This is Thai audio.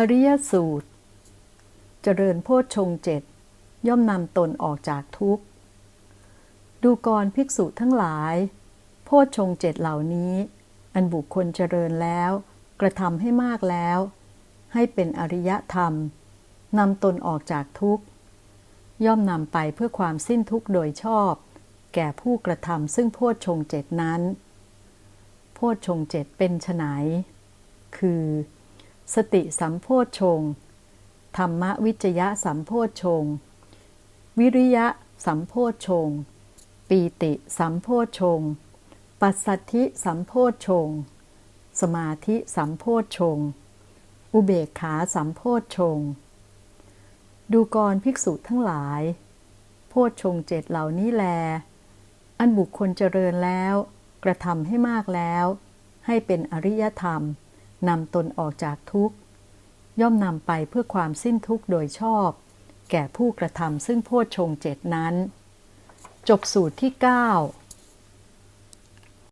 อริยสูตร เจริญโพชฌงเจ็ดย่อมนำตนออกจากทุกข์ ดูกรภิกษุทั้งหลาย โพชฌงเจ็ดเหล่านี้ อันบุคคลเจริญแล้ว กระทำให้มากแล้ว ให้เป็นอริยธรรมนำตนออกจากทุกข์ ย่อมนำไปเพื่อความสิ้นทุกข์โดยชอบ แก่ผู้กระทำซึ่งโพชฌงเจ็ดนั้น โพชฌงเจ็ดเป็นไฉนคือ สติสัมโพชฌงธรรมวิจยะสัมโพชฌงวิริยะสัมโพชฌงปีติสัมโพชฌงปัสสัทธิสัมโพชฌงสมาธิสัมโพชฌงอุเบกขาสัมโพชฌงดูกรภิกษุทั้งหลาย โพชฌงเจ็ดเหล่านี้แล อันบุคคลเจริญแล้ว กระทำให้มากแล้ว ให้เป็นอริยธรรม นำตนออกจากทุกข์ ย่อมนำไปเพื่อความสิ้นทุกข์โดยชอบ แก่ผู้กระทำซึ่งโพชฌงเจตนั้น จบสูตรที่ 9